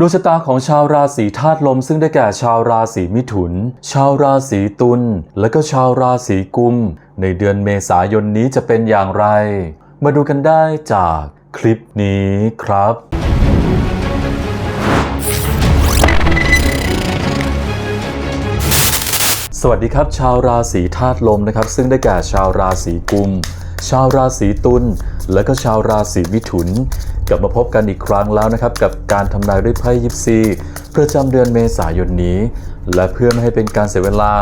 ดวงชะตาของชาวราศีธาตุลมซึ่งได้แก่ชาวราศีมิถุน ชาวราศีตุลและก็ชาวราศีกุม ในเดือนเมษายนนี้จะเป็นอย่างไร มาดูกันได้จากคลิปนี้ครับ สวัสดีครับ ชาวราศีธาตุลมนะครับ ซึ่งได้แก่ชาวราศีกุม ชาวราศีตุลและก็ชาวราศีมิถุน กลับมาพบกันอีกครั้งแล้วนะครับกับการทำนายด้วยไพ่ยิปซีประจำเดือนเมษายนนี้ และเพื่อไม่ให้เป็นการเสียเวลา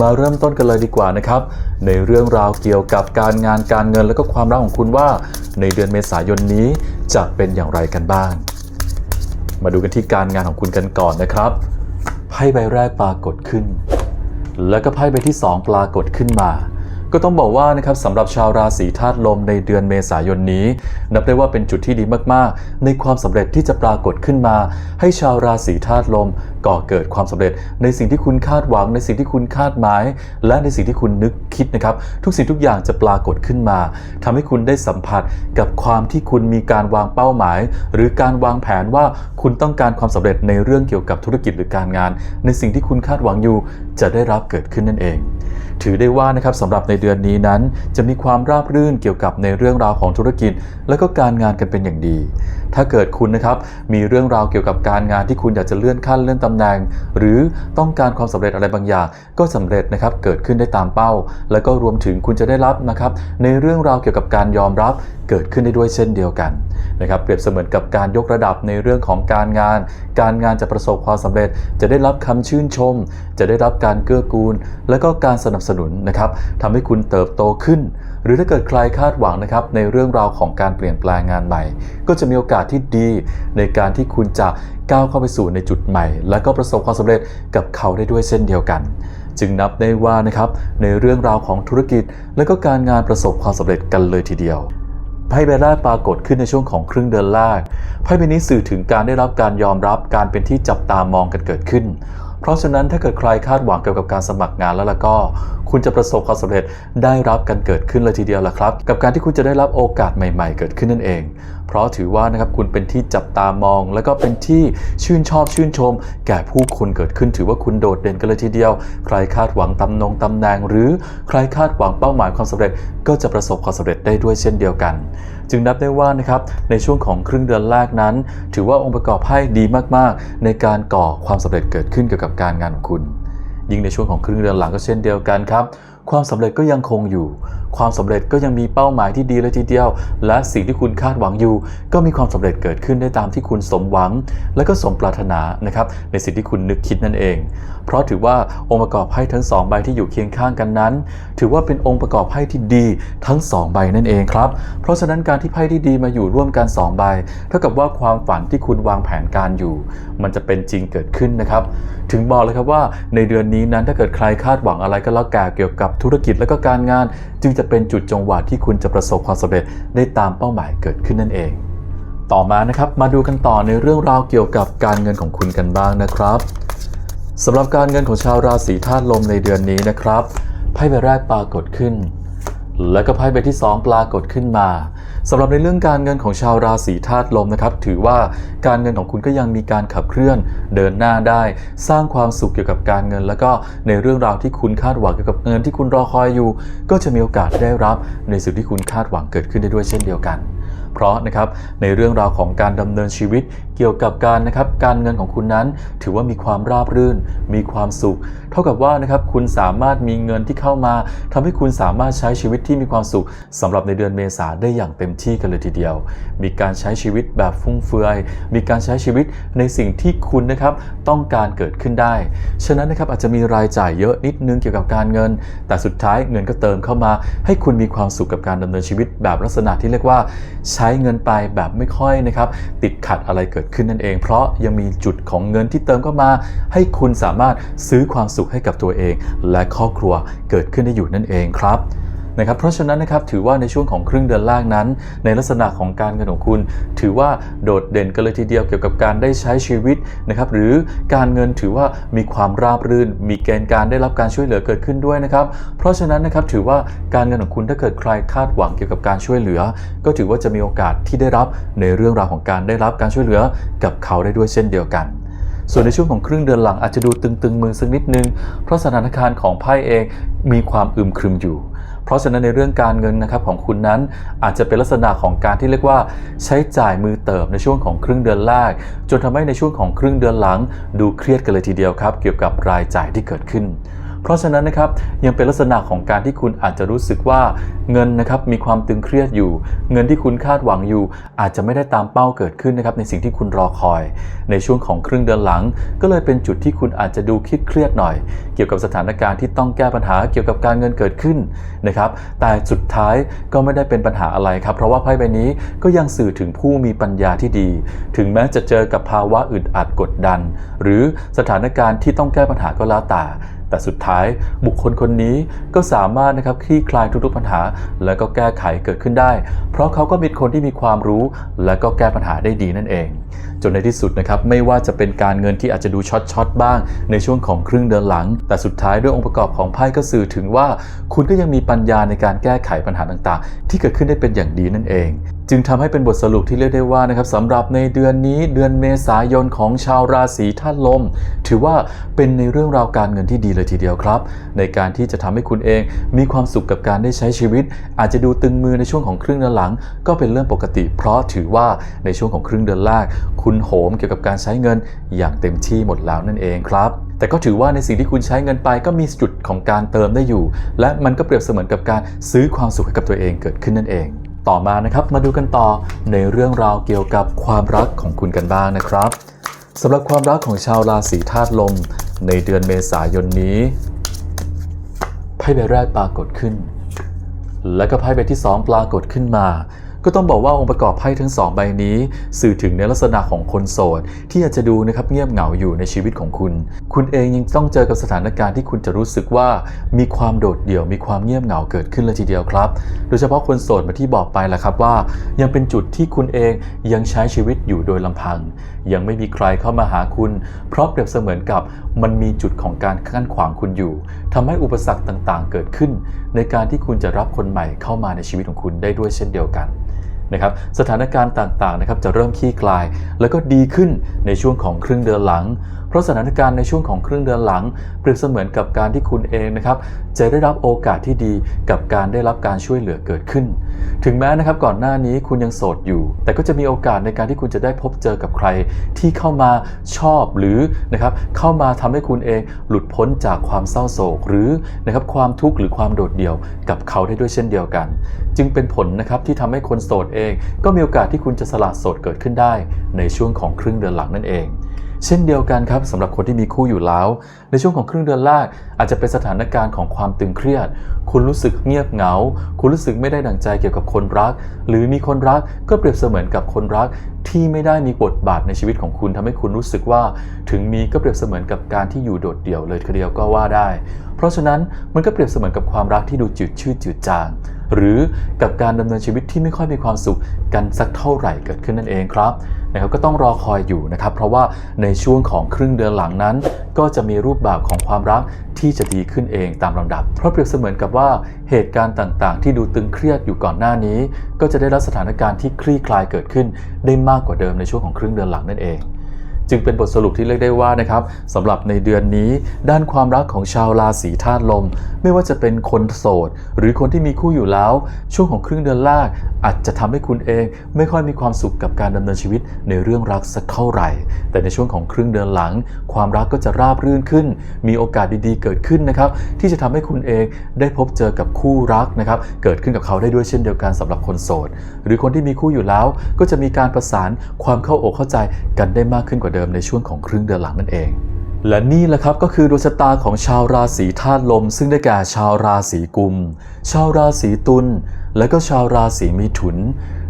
มาเริ่มต้นกันเลยดีกว่านะครับ ในเรื่องราวเกี่ยวกับการงานการเงินและก็ความรักของคุณว่า ในเดือนเมษายนนี้จะเป็นอย่างไรกันบ้าง มาดูกันที่การงานของคุณกันก่อนนะครับไพ่ใบแรกปรากฏขึ้น แล้วก็ไพ่ใบที่ 2 ปรากฏขึ้นมา ก็ต้องบอกว่านะครับสำหรับชาวราศีธาตุลมในเดือนเมษายนนี้ นับได้ว่าเป็นจุดที่ดีมากๆ ในความสำเร็จที่จะปรากฏขึ้นมา ให้ชาวราศีธาตุลมก่อเกิดความสำเร็จ ในสิ่งที่คุณคาดหวัง ในสิ่งที่คุณคาดหมาย และในสิ่งที่คุณนึกคิดนะครับ ทุกสิ่งทุกอย่างจะปรากฏขึ้นมาทำให้คุณได้สัมผัสกับความที่คุณมีการวางเป้าหมาย หรือการวางแผนว่าคุณต้องการความสำเร็จในเรื่องเกี่ยวกับธุรกิจหรือการงาน ในสิ่งที่คุณคาดหวังอยู่จะได้รับเกิดขึ้นนั่นเอง ถือได้ว่านะครับสำหรับในเดือนนี้นั้น จะมีความราบรื่นเกี่ยวกับในเรื่องราวของธุรกิจ และก็การงานกันเป็นอย่างดี ถ้าเกิดคุณนะครับมีเรื่องราวเกี่ยวกับการงานที่คุณอยากจะเลื่อนขั้นเลื่อนตำแหน่ง หรือต้องการความสำเร็จอะไรบางอย่าง ก็สำเร็จนะครับเกิดขึ้นได้ตามเป้า แล้วก็รวมถึงคุณจะได้รับนะครับในเรื่องราวเกี่ยวกับการยอมรับเกิดขึ้นได้ด้วยเช่นเดียวกันนะครับเปรียบเสมือนกับการยกระดับในเรื่องของการงาน การงานจะประสบความสำเร็จ จะได้รับคำชื่นชม จะได้รับการเกื้อกูล และก็การสนับสนุนนะครับทำให้คุณเติบโตขึ้น หรือถ้าเกิดใครคาดหวังนะครับในเรื่องราวของการเปลี่ยนแปลงงานใหม่ ก็จะมีโอกาสที่ดี ในการที่คุณจะก้าวเข้าไปสู่ในจุดใหม่ และก็ประสบความสำเร็จกับเขาได้ด้วยเช่นเดียวกัน จึงนับได้ว่านะครับในเรื่องราวของธุรกิจ และก็การงานประสบความสำเร็จกันเลยทีเดียวไพ่ใบแรกปรากฏขึ้นในช่วงของครึ่งเดือนแรกไพ่ใบนี้สื่อถึงการได้รับการยอมรับการเป็นที่จับตามองกันเกิดขึ้น เพราะฉะนั้นถ้าเกิดใครคาดหวังเกี่ยวกับการสมัครงานแล้วล่ะก็ คุณจะประสบความสำเร็จได้รับกันเกิดขึ้นเลยทีเดียวล่ะครับ กับการที่คุณจะได้รับโอกาสใหม่ๆ เกิดขึ้นนั่นเอง เพราะถือว่านะครับคุณเป็นที่จับตามอง แล้วก็เป็นที่ชื่นชอบชื่นชม แก่ผู้คนเกิดขึ้นถือว่าคุณโดดเด่นกันเลยทีเดียว ใครคาดหวังตำแหน่งตำแหน่งหรือใครคาดหวังเป้าหมายความสำเร็จ ก็จะประสบความสำเร็จได้ด้วยเช่นเดียวกัน จึงนับได้ว่านะครับในช่วงของครึ่งเดือนแรกนั้น ถือว่าองค์ประกอบไพ่ดีมากๆ ในการก่อความสำเร็จเกิดขึ้นเกี่ยวกับการงานของคุณ ยิ่งในช่วงของครึ่งเดือนหลังก็เช่นเดียวกันครับ ความสำเร็จก็ยังคงอยู่ ความสำเร็จก็ยังมีเป้าหมายที่ดีเลยทีเดียว และสิ่งที่คุณคาดหวังอยู่ ก็มีความสำเร็จเกิดขึ้นได้ตามที่คุณสมหวัง และก็สมปรารถนานะครับในสิ่งที่คุณนึกคิดนั่นเอง เพราะถือว่าองค์ประกอบไพ่ทั้งสองใบที่อยู่เคียงข้างกันนั้น ถือว่าเป็นองค์ประกอบไพ่ที่ดีทั้งสองใบนั่นเองครับ เพราะฉะนั้นการที่ไพ่ที่ดีมาอยู่ร่วมกันสองใบ เท่ากับว่าความฝันที่คุณวางแผนการอยู่ มันจะเป็นจริงเกิดขึ้นนะครับ ถึงบอกเลยครับว่าในเดือนนี้นั้นถ้าเกิดใครคาดหวังอะไรก็แล้วแต่เกี่ยวกับธุรกิจและก็การงาน จึงจะเป็นจุดจงหวะที่คุณจะประสบความสำเร็จได้ตามเป้าหมายเกิดขึ้นนั่นเอง ต่อมานะครับมาดูกันต่อในเรื่องราวเกี่ยวกับการเงินของคุณกันบ้างนะครับสำหรับการเงินของชาวราศีธาตุลมในเดือนนี้นะครับไพ่ใบแรกปรากฏขึ้น แล้วก็ไพ่ใบที่ 2 ปรากฏขึ้นมา สำหรับในเรื่องการเงินของชาวราศีธาตุลมนะครับ ถือว่าการเงินของคุณก็ยังมีการขับเคลื่อนเดินหน้าได้ สร้างความสุขเกี่ยวกับการเงิน แล้วก็ในเรื่องราวที่คุณคาดหวังเกี่ยวกับเงินที่คุณรอคอยอยู่ ก็จะมีโอกาสได้รับในสิ่งที่คุณคาดหวังเกิดขึ้นได้ด้วยเช่นเดียวกัน เพราะนะครับในเรื่องราวของการดำเนินชีวิต เกี่ยวกับการนะครับการเงินของคุณนั้น ถือว่ามีความราบรื่น มีความสุข เท่ากับว่านะครับคุณสามารถมีเงินที่เข้ามาทำให้คุณสามารถใช้ชีวิตที่มีความสุขสำหรับในเดือนเมษาได้อย่างเต็มที่กันเลยทีเดียว มีการใช้ชีวิตแบบฟุ่มเฟือย มีการใช้ชีวิตในสิ่งที่คุณนะครับต้องการเกิดขึ้นได้ ฉะนั้นนะครับอาจจะมีรายจ่ายเยอะนิดนึงเกี่ยวกับการเงิน แต่สุดท้ายเงินก็เติมเข้ามา ให้คุณมีความสุขกับการดำเนินชีวิตแบบลักษณะที่เรียกว่า ใช้เงินไปแบบไม่ค่อยนะครับติดขัดอะไรเกิดขึ้นนั่นเอง เพราะยังมีจุดของเงินที่เติมเข้ามา ให้คุณสามารถซื้อความสุขให้กับตัวเอง และครอบครัวเกิดขึ้นได้อยู่นั่นเองครับ นะครับเพราะฉะนั้นนะครับถือว่าในช่วงของครึ่งเดือนแรกนั้น ในลักษณะของการเงินของคุณ ถือว่าโดดเด่นกันเลยทีเดียวเกี่ยวกับการได้ใช้ชีวิตนะครับหรือการเงินถือว่ามีความราบรื่น มีเกณฑ์การได้รับการช่วยเหลือเกิดขึ้นด้วยนะครับเพราะฉะนั้นนะครับถือว่าการเงินของคุณถ้าเกิดใครคาดหวังเกี่ยวกับการช่วยเหลือ ก็ถือว่าจะมีโอกาสที่ได้รับในเรื่องราวของการได้รับการช่วยเหลือกับเขาได้ด้วยเช่นเดียวกันส่วนในช่วงของครึ่งเดือนหลังอาจจะดูตึงๆมือสักนิดนึง เพราะสถานการณ์ของไพ่เองมีความอึมครึมอยู่ เพราะฉะนั้นในเรื่องการเงินนะครับของคุณนั้นอาจจะเป็นลักษณะของการที่เรียกว่า ใช้จ่ายมือเติบในช่วงของครึ่งเดือนแรก จนทำให้ในช่วงของครึ่งเดือนหลัง ดูเครียดกันเลยทีเดียวครับ เกี่ยวกับรายจ่ายที่เกิดขึ้น เพราะฉะนั้นนะครับยังเป็นลักษณะของการที่คุณอาจจะรู้สึกว่าเงินนะครับมีความตึงเครียดอยู่ เงินที่คุณคาดหวังอยู่ อาจจะไม่ได้ตามเป้าเกิดขึ้นนะครับในสิ่งที่คุณรอคอย ในช่วงของครึ่งเดือนหลัง ก็เลยเป็นจุดที่คุณอาจจะดูคิดเครียดหน่อย เกี่ยวกับสถานการณ์ที่ต้องแก้ปัญหาเกี่ยวกับการเงินเกิดขึ้นนะครับแต่สุดท้ายก็ไม่ได้เป็นปัญหาอะไรครับ เพราะว่าไพ่ใบนี้ก็ยังสื่อถึงผู้มีปัญญาที่ดี ถึงแม้จะเจอกับภาวะอึดอัดกดดัน หรือสถานการณ์ที่ต้องแก้ปัญหาก็แล้วแต่ แต่สุดท้ายบุคคลคนนี้ก็สามารถนะครับคลี่คลายทุกๆปัญหา และก็แก้ไขเกิดขึ้นได้ เพราะเขาก็เป็นคนที่มีความรู้ และก็แก้ปัญหาได้ดีนั่นเองจนในที่สุดนะครับไม่ว่าจะเป็นการเงินที่อาจจะดูช็อตช็อตๆบ้าง ในช่วงของครึ่งเดือนหลัง แต่สุดท้ายด้วยองค์ประกอบของไพ่ก็สื่อถึงว่า คุณก็ยังมีปัญญาในการแก้ไขปัญหาต่างๆ ที่เกิดขึ้นได้เป็นอย่างดีนั่นเองจึงทำให้เป็นบทสรุปที่เรียกได้ว่านะครับสำหรับในเดือนนี้เดือนเมษายนของชาวราศีธาตุลม ถือว่าเป็นในเรื่องราวการเงินที่ดีเลยทีเดียวครับ ในการที่จะทำให้คุณเองมีความสุขกับการได้ใช้ชีวิต อาจจะดูตึงมือในช่วงของครึ่งเดือนหลัง ก็เป็นเรื่องปกติ เพราะถือว่าในช่วงของครึ่งเดือนแรกคุณโหมเกี่ยวกับการใช้เงินอย่างเต็มที่หมดแล้วนั่นเองครับ แต่ก็ถือว่าในสิ่งที่คุณใช้เงินไปก็มีจุดของการเติมได้อยู่ และมันก็เปรียบเสมือนกับการซื้อความสุขให้กับตัวเองเกิดขึ้นนั่นเอง ต่อมานะครับมาดูกันต่อในเรื่องราวเกี่ยวกับความรักของคุณกันบ้างนะครับสำหรับความรักของชาวราศีธาตุลม ในเดือนเมษายนนี้ไพ่ใบแรกปรากฏขึ้น และก็ไพ่ใบที่ 2 ปรากฏขึ้นมา ก็ต้องบอกว่าองค์ประกอบไพ่ทั้งสองใบนี้ สื่อถึงในลักษณะของคนโสด ที่อาจจะดูนะครับเงียบเหงาอยู่ในชีวิตของคุณ คุณเองยังต้องเจอกับสถานการณ์ที่คุณจะรู้สึกว่ามีความโดดเดี่ยว มีความเงียบเหงาเกิดขึ้นเลยทีเดียวครับ โดยเฉพาะคนโสดมาที่บอกไปแหละครับว่า ยังเป็นจุดที่คุณเองยังใช้ชีวิตอยู่โดยลำพัง ยังไม่มีใครเข้ามาหาคุณ เพราะเปรียบเสมือนกับมันมีจุดของการขั้นขวางคุณอยู่ทำให้อุปสรรคต่างๆ เกิดขึ้น ในการที่คุณจะรับคนใหม่เข้ามาในชีวิตของคุณได้ด้วยเช่นเดียวกัน นะครับสถานการณ์ต่างๆนะครับจะเริ่มคลี่คลาย แล้วก็ดีขึ้นในช่วงของครึ่งเดือนหลัง ราะสถานการณ์ในช่วงของครึ่งเดือนหลัง เปรียบเสมือนกับการที่คุณเองนะครับจะได้รับโอกาสที่ดีกับการได้รับการช่วยเหลือเกิดขึ้น ถึงแม้นะครับก่อนหน้านี้คุณยังโสดอยู่ แต่ก็จะมีโอกาสในการที่คุณจะได้พบเจอกับใคร ที่เข้ามาชอบหรือนะครับเข้ามาทำให้คุณเองหลุดพ้นจากความเศร้าโศกหรือนะครับความทุกข์หรือความโดดเดี่ยวกับเขาได้ด้วยเช่นเดียวกัน จึงเป็นผลนะครับที่ทำให้คนโสดเอง ก็มีโอกาสที่คุณจะสละโสดเกิดขึ้นได้ ในช่วงของครึ่งเดือนหลังนั่นเอง เช่นเดียวกันครับสำหรับคนที่มีคู่อยู่แล้ว ในช่วงของครึ่งเดือนแรกอาจจะเป็นสถานการณ์ของความตึงเครียด คุณรู้สึกเงียบเหงา คุณรู้สึกไม่ได้ดังใจเกี่ยวกับคนรัก หรือมีคนรักก็เปรียบเสมือนกับคนรักที่ไม่ได้มีบทบาทในชีวิตของคุณทำให้คุณรู้สึกว่า ถึงมีก็เปรียบเสมือนกับการที่อยู่โดดเดี่ยวเลยทีเดียวก็ว่าได้ เพราะฉะนั้นมันก็เปรียบเสมือนกับความรักที่ดูจืดชืดจืดจาง หรือกับการดำเนินชีวิตที่ไม่ค่อยมีความสุขกันสักเท่าไหร่เกิดขึ้นนั่นเองครับนะครับก็ต้องรอคอยอยู่นะครับ เพราะว่าในช่วงของครึ่งเดือนหลังนั้น ก็จะมีรูปแบบของความรักที่จะดีขึ้นเองตามลำดับ เพราะเปรียบเสมือนกับว่าเหตุการณ์ต่างๆ ที่ดูตึงเครียดอยู่ก่อนหน้านี้ ก็จะได้รับสถานการณ์ที่คลี่คลายเกิดขึ้นได้มากกว่าเดิมในช่วงของครึ่งเดือนหลังนั่นเอง จึงเป็นบทสรุปที่เรียกได้ว่านะครับสำหรับในเดือนนี้ ด้านความรักของชาวราศีธาตุลม ไม่ว่าจะเป็นคนโสด หรือคนที่มีคู่อยู่แล้ว ช่วงของครึ่งเดือนแรกอาจจะทำให้คุณเองไม่ค่อยมีความสุขกับการดำเนินชีวิตในเรื่องรักสักเท่าไหร่ แต่ในช่วงของครึ่งเดือนหลัง ความรักก็จะราบรื่นขึ้น มีโอกาสดีๆ เกิดขึ้นนะครับที่จะทำให้คุณเองได้พบเจอกับคู่รักนะครับเกิดขึ้นกับเขาได้ด้วยเช่นเดียวกันสำหรับคนโสด หรือคนที่มีคู่อยู่แล้ว ก็จะมีการประสานความเข้าอกเข้าใจกันได้มากขึ้นกว่าเดิมในช่วงของครึ่งเดือนหลังนั่นเอง และนี่แหละครับก็คือดวงชะตาของชาวราศีธาตุลม ซึ่งได้แก่ชาวราศีกุม ชาวราศีตุล และก็ชาวราศีมิถุน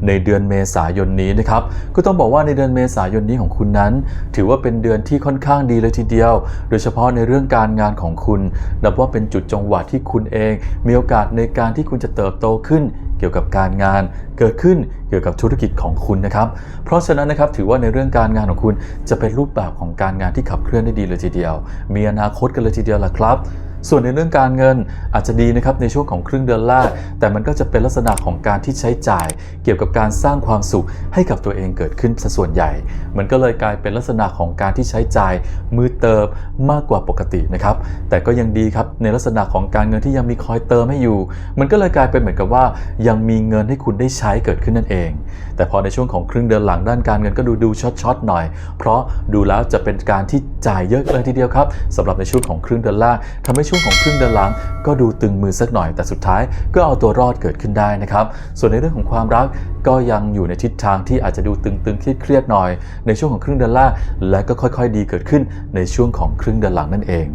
ในเดือนเมษายนนี้นะครับ ก็ต้องบอกว่าในเดือนเมษายนนี้ของคุณนั้น ถือว่าเป็นเดือนที่ค่อนข้างดีเลยทีเดียว โดยเฉพาะในเรื่องการงานของคุณนับว่าเป็นจุดจังหวะที่คุณเอง มีโอกาสในการที่คุณจะเติบโตขึ้นเกี่ยวกับการงานเกิดขึ้นเกี่ยวกับธุรกิจของคุณนะครับ เพราะฉะนั้นนะครับถือว่าในเรื่องการงานของคุณจะเป็นรูปแบบของการงานที่ขับเคลื่อนได้ดีเลยทีเดียว มีอนาคตกันเลยทีเดียวล่ะครับ ส่วนในเรื่องการเงินอาจจะดีนะครับในช่วงของครึ่งเดือนแรกแต่มันก็จะเป็นลักษณะของการที่ใช้จ่าย เกี่ยวกับการสร้างความสุขให้กับตัวเองเกิดขึ้นส่วนใหญ่ มันก็เลยกลายเป็นลักษณะของการที่ใช้จ่ายมือเติมมากกว่าปกตินะครับแต่ก็ยังดีครับในลักษณะของการเงินที่ยังมีคอยเติมให้อยู่ มันก็เลยกลายเป็นเหมือนกับว่า ยังมีเงินให้คุณได้ใช้เกิดขึ้นนั่นเอง แต่พอในช่วงของครึ่งเดือนหลังด้านการเงินก็ดูดูช็อตๆหน่อย เพราะดูแล้วจะเป็นการที่จ่ายเยอะเลยทีเดียวครับสำหรับในช่วงของครึ่งเดือนแรกทำให้ช่วงของครึ่งเดือนหลัง ก็ดูตึงมือสักหน่อย แต่สุดท้ายก็เอาตัวรอดเกิดขึ้นได้นะครับ ส่วนในเรื่องของความรักก็ยังอยู่ในทิศทางที่อาจจะดูตึงๆเครียดๆหน่อย ในช่วงของครึ่งเดือนแรกและก็ค่อยๆ ดีเกิดขึ้นในช่วงของครึ่งเดือนหลังนั่นเอง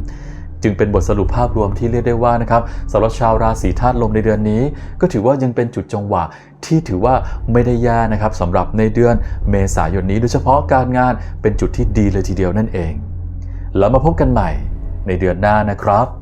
จึงเป็นบทสรุปภาพรวมที่เรียกได้ว่านะครับสำหรับชาวราศีธาตุลมในเดือนนี้ ก็ถือว่ายังเป็นจุดจังหวะที่ถือว่าไม่ได้แย่นะครับสำหรับในเดือนเมษายนนี้ โดยเฉพาะการงานเป็นจุดที่ดีเลยทีเดียวนั่นเอง แล้วมาพบกันใหม่ในเดือนหน้านะครับ